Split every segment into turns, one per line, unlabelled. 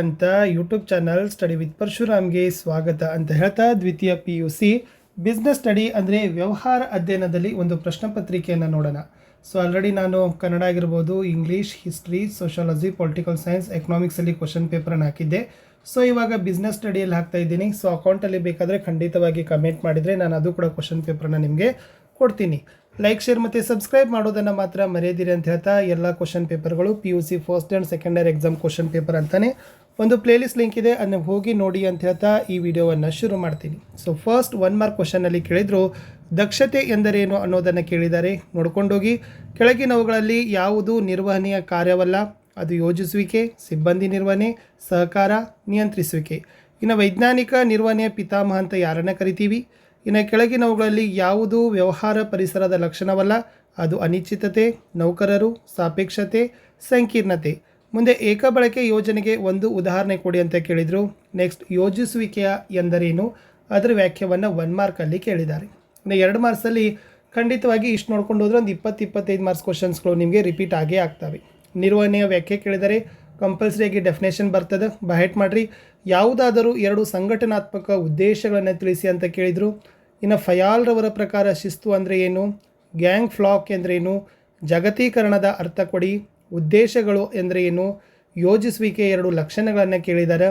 ಅಂತ YouTube channel study with ಪರಶುರಾಮ್ಗೆ ಸ್ವಾಗತ ಅಂತ ಹೇಳ್ತಾ ದ್ವಿತೀಯ P U C business study ಅಂದರೆ ವ್ಯವಹಾರ ಅಧ್ಯಯನದಲ್ಲಿ ಒಂದು ಪ್ರಶ್ನೆ ಪತ್ರಿಕೆಯನ್ನು ನೋಡೋಣ. ಸೊ ಆಲ್ರೆಡಿ ನಾನು ಕನ್ನಡ ಆಗಿರ್ಬೋದು English history sociology political science ಎಕನಾಮಿಕ್ಸಲ್ಲಿ question ಪೇಪರನ್ನು ಹಾಕಿದ್ದೆ. ಸೊ ಇವಾಗ ಬಿಸ್ನೆಸ್ ಸ್ಟಡಿಯಲ್ಲಿ ಹಾಕ್ತಾ ಇದ್ದೀನಿ. ಸೊ ಅಕೌಂಟಲ್ಲಿ ಬೇಕಾದರೆ ಖಂಡಿತವಾಗಿ ಕಮೆಂಟ್ ಮಾಡಿದರೆ ನಾನು ಅದು ಕೂಡ ಕ್ವಶನ್ ಪೇಪರನ್ನು ನಿಮಗೆ ಕೊಡ್ತೀನಿ. ಲೈಕ್ ಶೇರ್ ಮತ್ತು ಸಬ್ಸ್ಕ್ರೈಬ್ ಮಾಡೋದನ್ನು ಮಾತ್ರ ಮರೆಯದಿರಿ ಅಂತ ಹೇಳ್ತಾ, ಎಲ್ಲ ಕ್ವಶನ್ ಪೇಪರ್ಗಳು P U C first and second year exam question paper ಅಂತಲೇ ಒಂದು ಪ್ಲೇಲಿಸ್ಟ್ ಲಿಂಕ್ ಇದೆ ಅದನ್ನ ಹೋಗಿ ನೋಡಿ ಅಂತ ಹೇಳ್ತಾ ಈ ವಿಡಿಯೋವನ್ನು ಶುರು ಮಾಡ್ತೀನಿ. ಸೊ ಫಸ್ಟ್ ಒನ್ ಮಾರ್ಕ್ ಕ್ವಶನಲ್ಲಿ ಕೇಳಿದರು, ದಕ್ಷತೆ ಎಂದರೇನು ಅನ್ನೋದನ್ನು ಕೇಳಿದ್ದಾರೆ. ನೋಡ್ಕೊಂಡೋಗಿ ಕೆಳಗಿನವುಗಳಲ್ಲಿ ಯಾವುದು ನಿರ್ವಹಣೆಯ ಕಾರ್ಯವಲ್ಲ? ಅದು ಯೋಜಿಸುವಿಕೆ, ಸಿಬ್ಬಂದಿ ನಿರ್ವಹಣೆ, ಸಹಕಾರ, ನಿಯಂತ್ರಿಸುವಿಕೆ. ಇನ್ನು ವೈಜ್ಞಾನಿಕ ನಿರ್ವಹಣೆಯ ಪಿತಾಮಹ ಅಂತ ಯಾರನ್ನ ಕರಿತೀವಿ? ಇನ್ನು ಕೆಳಗಿನವುಗಳಲ್ಲಿ ಯಾವುದು ವ್ಯವಹಾರ ಪರಿಸರದ ಲಕ್ಷಣವಲ್ಲ? ಅದು ಅನಿಶ್ಚಿತತೆ, ನೌಕರರು, ಸಾಪೇಕ್ಷತೆ, ಸಂಕೀರ್ಣತೆ. ಮುಂದೆ ಏಕಬಳಕೆ ಯೋಜನೆಗೆ ಒಂದು ಉದಾಹರಣೆ ಕೊಡಿ ಅಂತ ಕೇಳಿದರು. ನೆಕ್ಸ್ಟ್ ಯೋಜಿಸುವಿಕೆಯ ಎಂದರೇನು? ಅದರ ವ್ಯಾಖ್ಯವನ್ನು ಒನ್ ಮಾರ್ಕಲ್ಲಿ ಕೇಳಿದ್ದಾರೆ. ಇನ್ನು ಎರಡು ಮಾರ್ಕ್ಸಲ್ಲಿ ಖಂಡಿತವಾಗಿ ಇಷ್ಟು ನೋಡ್ಕೊಂಡು ಹೋದ್ರೆ ಒಂದು ಇಪ್ಪತ್ತು, ಇಪ್ಪತ್ತೈದು ಮಾರ್ಕ್ಸ್ ಕ್ವಶನ್ಸ್ಗಳು ನಿಮಗೆ ರಿಪೀಟ್ ಆಗೇ ಆಗ್ತವೆ. ನಿರ್ವಹಣೆಯ ವ್ಯಾಖ್ಯೆ ಕೇಳಿದರೆ ಕಂಪಲ್ಸರಿಯಾಗಿ ಡೆಫಿನೇಷನ್ ಬರ್ತದೆ. ಬಹೆಟ್ ಮಾಡಿರಿ. ಯಾವುದಾದರೂ ಎರಡು ಸಂಘಟನಾತ್ಮಕ ಉದ್ದೇಶಗಳನ್ನು ತಿಳಿಸಿ ಅಂತ ಕೇಳಿದರು. ಇನ್ನು ಫಯಾಲ್ರವರ ಪ್ರಕಾರ ಶಿಸ್ತು ಅಂದರೆ ಏನು? ಗ್ಯಾಂಗ್ ಫ್ಲಾಕ್ ಎಂದರೇನು ಜಗತೀಕರಣದ ಅರ್ಥ ಕೊಡಿ. ಉದ್ದೇಶಗಳು ಎಂದರೆ ಏನು? ಯೋಜಿಸುವಿಕೆ ಎರಡು ಲಕ್ಷಣಗಳನ್ನು ಕೇಳಿದ್ದಾರೆ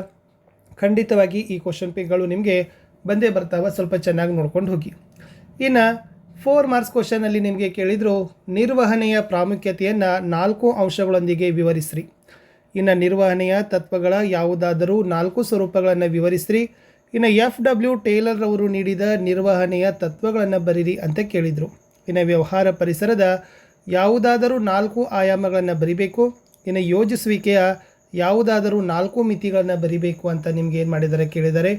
ಖಂಡಿತವಾಗಿ ಈ ಕ್ವಶನ್ ಪೇಗಳು ನಿಮಗೆ ಬಂದೇ ಬರ್ತಾವ, ಸ್ವಲ್ಪ ಚೆನ್ನಾಗಿ ನೋಡ್ಕೊಂಡು ಹೋಗಿ. ಇನ್ನು ಫೋರ್ ಮಾರ್ಕ್ಸ್ ಕ್ವಶನಲ್ಲಿ ನಿಮಗೆ ಕೇಳಿದರು, ನಿರ್ವಹಣೆಯ ಪ್ರಾಮುಖ್ಯತೆಯನ್ನು ನಾಲ್ಕು ಅಂಶಗಳೊಂದಿಗೆ ವಿವರಿಸ್ರಿ. ಇನ್ನು ನಿರ್ವಹಣೆಯ ತತ್ವಗಳ ಯಾವುದಾದರೂ ನಾಲ್ಕು ಸ್ವರೂಪಗಳನ್ನು ವಿವರಿಸ್ರಿ. ಇನ್ನು ಎಫ್ ಡಬ್ಲ್ಯೂ ಟೇಲರ್ ಅವರು ನೀಡಿದ ನಿರ್ವಹಣೆಯ ತತ್ವಗಳನ್ನು ಬರೀರಿ ಅಂತ ಕೇಳಿದರು. ಇನ್ನು ವ್ಯವಹಾರ ಪರಿಸರದ ಯಾವುದಾದರೂ ನಾಲ್ಕು ಆಯಾಮಗಳನ್ನು ಬರಿಬೇಕು. ಇನ್ನು ಯೋಜಿಸುವಿಕೆಯ ಯಾವುದಾದರೂ ನಾಲ್ಕು ಮಿತಿಗಳನ್ನು ಬರಿಬೇಕು ಅಂತ ನಿಮ್ಗೆ ಏನು ಮಾಡಿದ್ದಾರೆ ಕೇಳಿದರೆ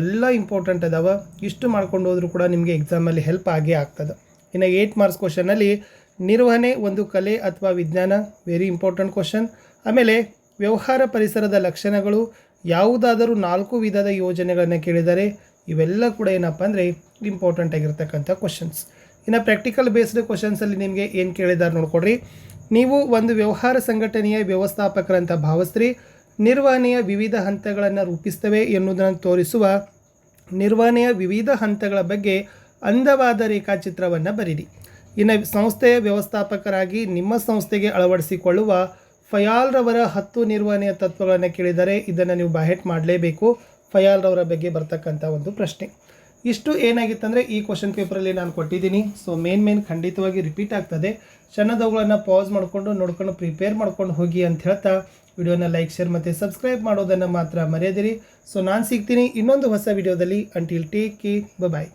ಎಲ್ಲ ಇಂಪಾರ್ಟೆಂಟ್ ಅದಾವ. ಇಷ್ಟು ಮಾಡ್ಕೊಂಡು ಹೋದರೂ ಕೂಡ ನಿಮಗೆ ಎಕ್ಸಾಮಲ್ಲಿ ಹೆಲ್ಪ್ ಆಗೇ ಆಗ್ತದೆ. ಇನ್ನು ಏಯ್ಟ್ ಮಾರ್ಕ್ಸ್ ಕ್ವಶನಲ್ಲಿ ನಿರ್ವಹಣೆ, ಒಂದು ಕಲೆ ಅಥವಾ ವಿಜ್ಞಾನ ವೆರಿ ಇಂಪಾರ್ಟೆಂಟ್ ಕ್ವಶನ್ ಆಮೇಲೆ ವ್ಯವಹಾರ ಪರಿಸರದ ಲಕ್ಷಣಗಳು, ಯಾವುದಾದರೂ ನಾಲ್ಕು ವಿಧದ ಯೋಜನೆಗಳನ್ನು ಕೇಳಿದರೆ ಇವೆಲ್ಲ ಕೂಡ ಏನಪ್ಪ ಅಂದರೆ ಇಂಪಾರ್ಟೆಂಟ್ ಆಗಿರ್ತಕ್ಕಂಥ ಕ್ವಶನ್ಸ್ ಇನ್ನು ಪ್ರಾಕ್ಟಿಕಲ್ ಬೇಸ್ಡ್ ಕ್ವಶನ್ಸಲ್ಲಿ ನಿಮಗೆ ಏನು ಕೇಳಿದ್ದಾರೆ ನೋಡ್ಕೊಡ್ರಿ ನೀವು ಒಂದು ವ್ಯವಹಾರ ಸಂಘಟನೆಯ ವ್ಯವಸ್ಥಾಪಕರಂತ ಭಾವಿಸ್ರಿ. ನಿರ್ವಹಣೆಯ ವಿವಿಧ ಹಂತಗಳನ್ನು ರೂಪಿಸ್ತವೆ ಎನ್ನುವುದನ್ನು ತೋರಿಸುವ ನಿರ್ವಹಣೆಯ ವಿವಿಧ ಹಂತಗಳ ಬಗ್ಗೆ ಅಂದವಾದ ರೇಖಾಚಿತ್ರವನ್ನು ಬರೀರಿ. ಇನ್ನು ಸಂಸ್ಥೆಯ ವ್ಯವಸ್ಥಾಪಕರಾಗಿ ನಿಮ್ಮ ಸಂಸ್ಥೆಗೆ ಅಳವಡಿಸಿಕೊಳ್ಳುವ ಫಯಾಲ್ರವರ ಹತ್ತು ನಿರ್ವಹಣೆಯ ತತ್ವಗಳನ್ನು ಕೇಳಿದರೆ ಇದನ್ನು ನೀವು ಬಹೆಟ್ ಮಾಡಲೇಬೇಕು. ಫಯಾಲ್ರವರ ಬಗ್ಗೆ ಬರ್ತಕ್ಕಂಥ ಒಂದು ಪ್ರಶ್ನೆ. ಇಷ್ಟು ಏನಾಗಿತ್ತಂದರೆ ಈ ಕ್ವಶನ್ ಪೇಪರಲ್ಲಿ ನಾನು ಕೊಟ್ಟಿದ್ದೀನಿ. ಸೊ ಮೇನ್ ಮೇನ್ ಖಂಡಿತವಾಗಿ ರಿಪೀಟ್ ಆಗ್ತದೆ. ಚೆನ್ನದವುಗಳನ್ನು ಪಾಸ್ ಮಾಡಿಕೊಂಡು, ನೋಡ್ಕೊಂಡು ಪ್ರಿಪೇರ್ ಮಾಡ್ಕೊಂಡು ಹೋಗಿ ಅಂತ ಹೇಳ್ತಾ ವಿಡಿಯೋನ ಲೈಕ್ ಶೇರ್ ಮತ್ತು ಸಬ್ಸ್ಕ್ರೈಬ್ ಮಾಡೋದನ್ನು ಮಾತ್ರ ಮರೆಯದಿರಿ. ಸೊ ನಾನು ಸಿಗ್ತೀನಿ ಇನ್ನೊಂದು ಹೊಸ ವಿಡಿಯೋದಲ್ಲಿ. ಅಂಟಿಲ್ ಟೇಕ್ ಕೇ ಬಾಯ್